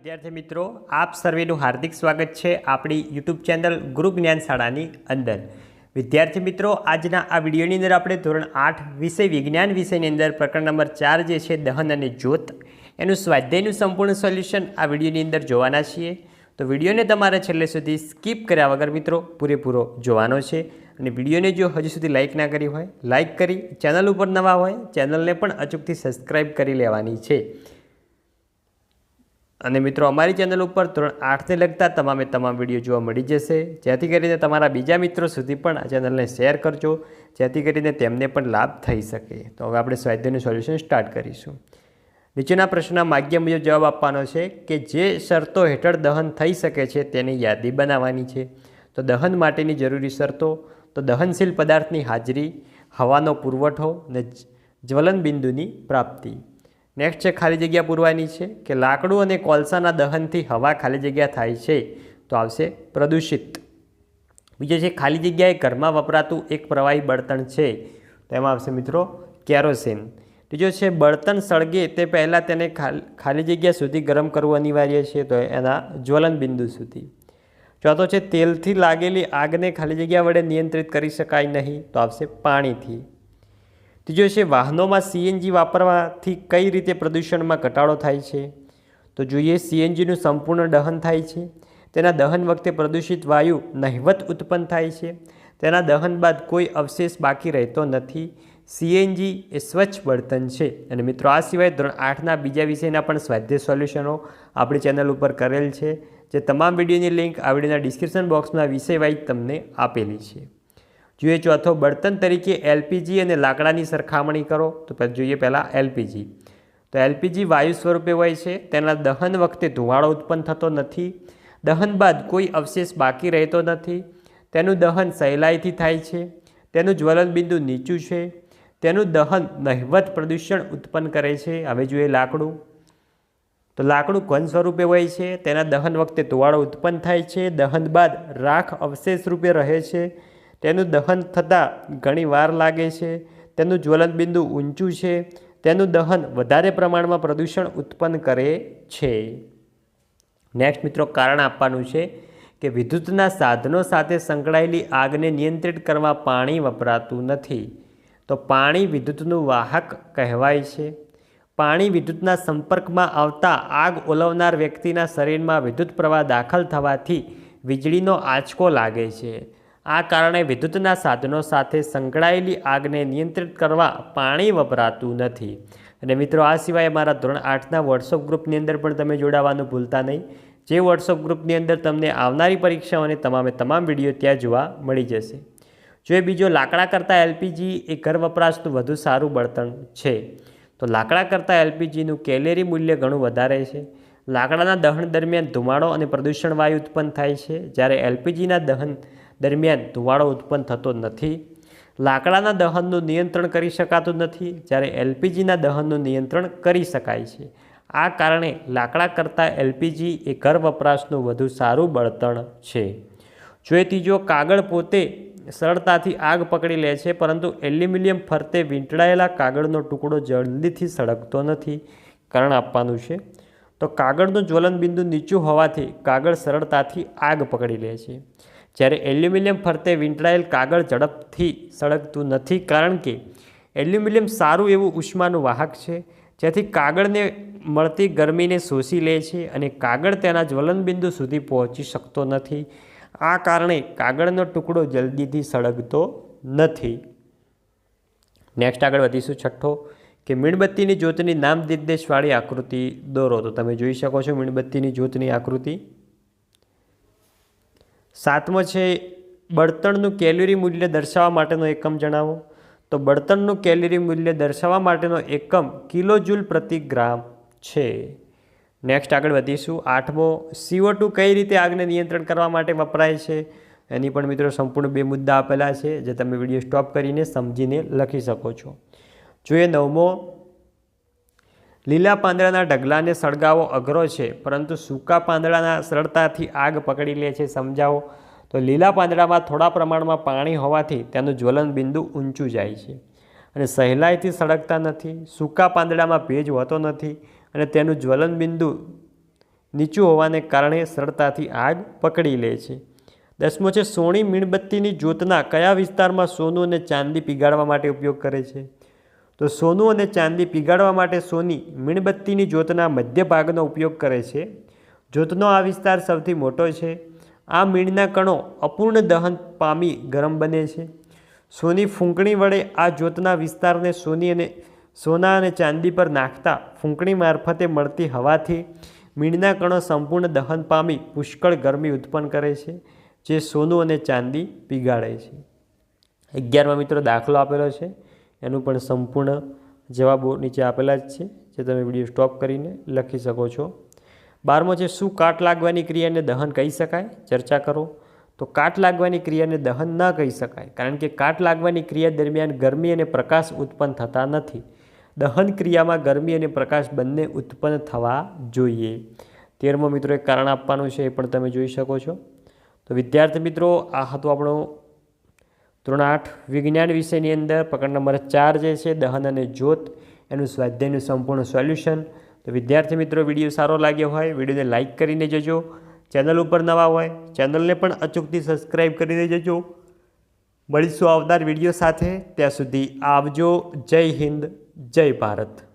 વિદ્યાર્થી મિત્રો, આપ સર્વેનું હાર્દિક સ્વાગત છે આપણી યુટ્યુબ ચેનલ ગુરુ જ્ઞાન શાળાની અંદર. વિદ્યાર્થી મિત્રો, આજના આ વિડીયોની અંદર આપણે ધોરણ આઠ વિષય વિજ્ઞાન વિષયની અંદર પ્રકરણ નંબર ચાર જે છે, દહન અને જ્યોત, એનું સ્વાધ્યાયનું સંપૂર્ણ સોલ્યુશન આ વિડીયોની અંદર જોવાના છીએ. તો વિડીયોને તમારે છેલ્લે સુધી સ્કીપ કર્યા વગર મિત્રો, પૂરેપૂરો જોવાનો છે. અને વિડીયોને જો હજુ સુધી લાઇક ના કરી હોય, લાઇક કરી ચેનલ ઉપર નવા હોય, ચેનલને પણ અચૂકથી સબસ્ક્રાઈબ કરી લેવાની છે. અને મિત્રો, અમારી ચેનલ ઉપર ધોરણ આઠને લગતા તમામે તમામ વીડિયો જોવા મળી જશે. જેથી કરીને તમારા બીજા મિત્રો સુધી પણ આ ચેનલને શેર કરજો, જેથી કરીને તેમને પણ લાભ થઈ શકે. તો હવે આપણે સ્વાધ્યાયનું સોલ્યુશન સ્ટાર્ટ કરીશું. નીચેના પ્રશ્નના માગ્ય મુજબ જવાબ આપવાનો છે કે જે શરતો હેઠળ દહન થઈ શકે છે તેની યાદી બનાવવાની છે. તો દહન માટેની જરૂરી શરતો, તો દહનશીલ પદાર્થની હાજરી, હવાનો પુરવઠો અને જ્વલન બિંદુની પ્રાપ્તિ. નેક્સ્ટ છે ખાલી જગ્યા પૂરવાની છે કે લાકડું અને કોલસાના દહનથી હવા ખાલી જગ્યા થાય છે, તો આવશે પ્રદૂષિત. બીજો છે ખાલી જગ્યાએ ઘરમાં વપરાતું એક પ્રવાહી બળતણ છે, તો એમાં આવશે મિત્રો કેરોસીન. ત્રીજો છે બળતણ સળગે તે પહેલાં તેને ખાલી જગ્યા સુધી ગરમ કરવું અનિવાર્ય છે, તો એના જ્વલન બિંદુ સુધી. ચોથો છે તેલથી લાગેલી આગને ખાલી જગ્યા વડે નિયંત્રિત કરી શકાય નહીં, તો આવશે પાણીથી. ત્રીજો છે, વાહનોમાં સીએનજી વાપરવાથી કઈ રીતે પ્રદૂષણમાં ઘટાડો થાય છે? તો જોઈએ સીએનજીનું સંપૂર્ણ દહન થાય છે. તેના દહન વખતે પ્રદૂષિત વાયુ નહિવત ઉત્પન્ન થાય છે. તેના દહન બાદ કોઈ અવશેષ બાકી રહેતો નથી. સીએનજી એ સ્વચ્છ બળતણ છે. અને મિત્રો, આ સિવાય ધોરણ આઠના બીજા વિષયના પણ સ્વાધ્યાય સોલ્યુશનો આપણી ચેનલ ઉપર કરેલ છે, જે તમામ વિડીયોની લિંક આ વિડીયોના ડિસ્ક્રિપ્શન બોક્સમાં વિષય તમને આપેલી છે. જોઈએ ચોથો બળતણ તરીકે એલપીજી અને લાકડાની સરખામણી કરો, તો જોઈએ પહેલાં એલપીજી. તો એલપીજી વાયુ સ્વરૂપે હોય છે, તેના દહન વખતે ધુમાડો ઉત્પન્ન થતો નથી, દહન બાદ કોઈ અવશેષ બાકી રહેતો નથી, તેનું દહન સહેલાઈથી થાય છે, તેનું જ્વલન બિંદુ નીચું છે, તેનું દહન નહિવત પ્રદૂષણ ઉત્પન્ન કરે છે. હવે જોઈએ લાકડું. તો લાકડું ઘન સ્વરૂપે હોય છે, તેના દહન વખતે ધુવાળો ઉત્પન્ન થાય છે, દહન બાદ રાખ અવશેષ રૂપે રહે છે તેનું દહન થતાં ઘણી વાર લાગે છે. તેનું જ્વલનબિંદુ ઊંચું છે. તેનું દહન વધારે પ્રમાણમાં પ્રદૂષણ ઉત્પન્ન કરે છે. નેક્સ્ટ મિત્રો, કારણ આપવાનું છે કે વિદ્યુતના સાધનો સાથે સંકળાયેલી આગને નિયંત્રિત કરવા પાણી વપરાતું નથી. તો પાણી વિદ્યુતનું વાહક કહેવાય છે. પાણી વિદ્યુતના સંપર્કમાં આવતા આગ ઓલવનાર વ્યક્તિના શરીરમાં વિદ્યુત પ્રવાહ દાખલ થવાથી વીજળીનો આંચકો લાગે છે. આ કારણે વિદ્યુતના સાધનો સાથે સંકળાયેલી આગને નિયંત્રિત કરવા પાણી વપરાતું નથી. અને મિત્રો, આ સિવાય અમારા ધોરણ આઠના વોટ્સઅપ ગ્રુપની અંદર પણ તમે જોડાવાનું ભૂલતા નહીં. જે વોટ્સઅપ ગ્રુપની અંદર તમને આવનારી પરીક્ષાઓને તમામે તમામ વીડિયો ત્યાં જોવા મળી જશે. જો એ બીજો લાકડા કરતાં એલપીજી એ ઘર વપરાશનું વધુ સારું બળતણ છે, તો લાકડા કરતાં એલપીજીનું કેલેરી મૂલ્ય ઘણું વધારે છે. લાકડાના દહન દરમિયાન ધુમાડો અને પ્રદૂષણ વાયુ ઉત્પન્ન થાય છે. જ્યારે એલપીજીના દહન દરમિયાન ધુવાળો ઉત્પન્ન થતો નથી, લાકડાના દહનનું નિયંત્રણ કરી શકાતું નથી, જ્યારે એલપીજીના દહનનું નિયંત્રણ કરી શકાય છે. આ કારણે લાકડા કરતાં એલપીજી એ ઘર વપરાશનું વધુ સારું બળતણ છે. જો એ ત્રીજો કાગળ પોતે સરળતાથી આગ પકડી લે છે, પરંતુ એલ્યુમિનિયમ ફરતે વીંટળાયેલા કાગળનો ટુકડો જલ્દીથી સળગતો નથી, કારણ આપવાનું છે. તો કાગળનું જ્વલન બિંદુ નીચું હોવાથી કાગળ સરળતાથી આગ પકડી લે છે. જ્યારે એલ્યુમિનિયમ ફરતે વીંટળાયેલ કાગળ ઝડપથી સળગતું નથી કારણ કે એલ્યુમિનિયમ સારું એવું ઉષ્માનું વાહક છે, જેથી કાગળને મળતી ગરમીને શોષી લે છે અને કાગળ તેના જ્વલનબિંદુ સુધી પહોંચી શકતો નથી. આ કારણે કાગળનો ટુકડો જલ્દીથી સળગતો નથી. નેક્સ્ટ આગળ વધીશું છઠ્ઠો, કે મીણબત્તીની જ્યોતની નામ નિર્દેશવાળી આકૃતિ દોરો. તો તમે જોઈ શકો છો મીણબત્તીની જ્યોતની આકૃતિ. સાતમો છે બળતણનું કેલરી મૂલ્ય દર્શાવવા માટેનો એકમ જણાવો. તો બળતણનું કેલરી મૂલ્ય દર્શાવવા માટેનો એકમ કિલો જૂલ પ્રતિ ગ્રામ છે. નેક્સ્ટ આગળ વધીશું. આઠમો સીઓ ટુ કઈ રીતે આગને નિયંત્રણ કરવા માટે વપરાય છે? એની પણ મિત્રો સંપૂર્ણ બે મુદ્દા આપેલા છે, જે તમે વીડિયો સ્ટોપ કરીને સમજીને લખી શકો છો. જોઈએ નવમો લીલા પાંદડાના ઢગલાને સળગાવો અઘરો છે, પરંતુ સૂકા પાંદડાના સરળતાથી આગ પકડી લે છે, સમજાવો? તો લીલા પાંદડામાં થોડા પ્રમાણમાં પાણી હોવાથી તેનું જ્વલન બિંદુ ઊંચું જાય છે. અને સહેલાઈથી સળગતા નથી, સૂકા પાંદડામાં ભેજ હોતો નથી અને તેનું જ્વલન બિંદુ નીચું હોવાને કારણે સરળતાથી આગ પકડી લે છે. દસમો છે સોની મીણબત્તીની જ્યોતના કયા વિસ્તારમાં સોનું અને ચાંદી પીગાળવા માટે ઉપયોગ કરે છે? તો સોનું અને ચાંદી પીગાળવા માટે સોની મીણબત્તીની જ્યોતના મધ્ય ભાગનો ઉપયોગ કરે છે. જ્યોતનો આ વિસ્તાર સૌથી મોટો છે. આ મીણના કણો અપૂર્ણ દહન પામી ગરમ બને છે. સોની ફૂંકણી વડે આ જ્યોતના વિસ્તારને સોની અને સોના અને ચાંદી પર નાખતા ફૂંકણી મારફતે મળતી હવાથી મીણના કણો સંપૂર્ણ દહન પામી પુષ્કળ ગરમી ઉત્પન્ન કરે છે, જે સોનું અને ચાંદી પીગાળે છે. અગિયારમાં મિત્રો દાખલો આપેલો છે. એનું પણ સંપૂર્ણ જવાબો નીચે આપેલા જ છે, જે તમે વીડિયો સ્ટોપ કરીને લખી શકો છો. બારમો છે, શું કાટ લાગવાની ક્રિયાને દહન કહી શકાય? ચર્ચા કરો. તો કાટ લાગવાની ક્રિયાને દહન ન કહી શકાય, કારણ કે કાટ લાગવાની ક્રિયા દરમિયાન ગરમી અને પ્રકાશ ઉત્પન્ન થતા નથી. દહન ક્રિયામાં ગરમી અને પ્રકાશ બંને ઉત્પન્ન થવા જોઈએ. તેરમો મિત્રો, એક કારણ આપવાનું છે, એ પણ તમે જોઈ શકો છો. તો વિદ્યાર્થી મિત્રો, આ હતું આપણું ધોરણ આઠ, વિજ્ઞાન વિષયની અંદર પકડ નંબર ચાર જે છે, દહન અને જ્યોત, એનું સ્વાધ્યાયનું સંપૂર્ણ સોલ્યુશન. તો વિદ્યાર્થી મિત્રો, વીડિયો સારો લાગ્યો હોય, વિડીયોને લાઇક કરીને જજો. ચેનલ ઉપર નવા હોય, ચેનલને પણ અચૂકથી સબસ્ક્રાઈબ કરીને જજો. મળીશું આવનાર વીડિયો સાથે. ત્યાં સુધી આવજો. જય હિન્દ, જય ભારત.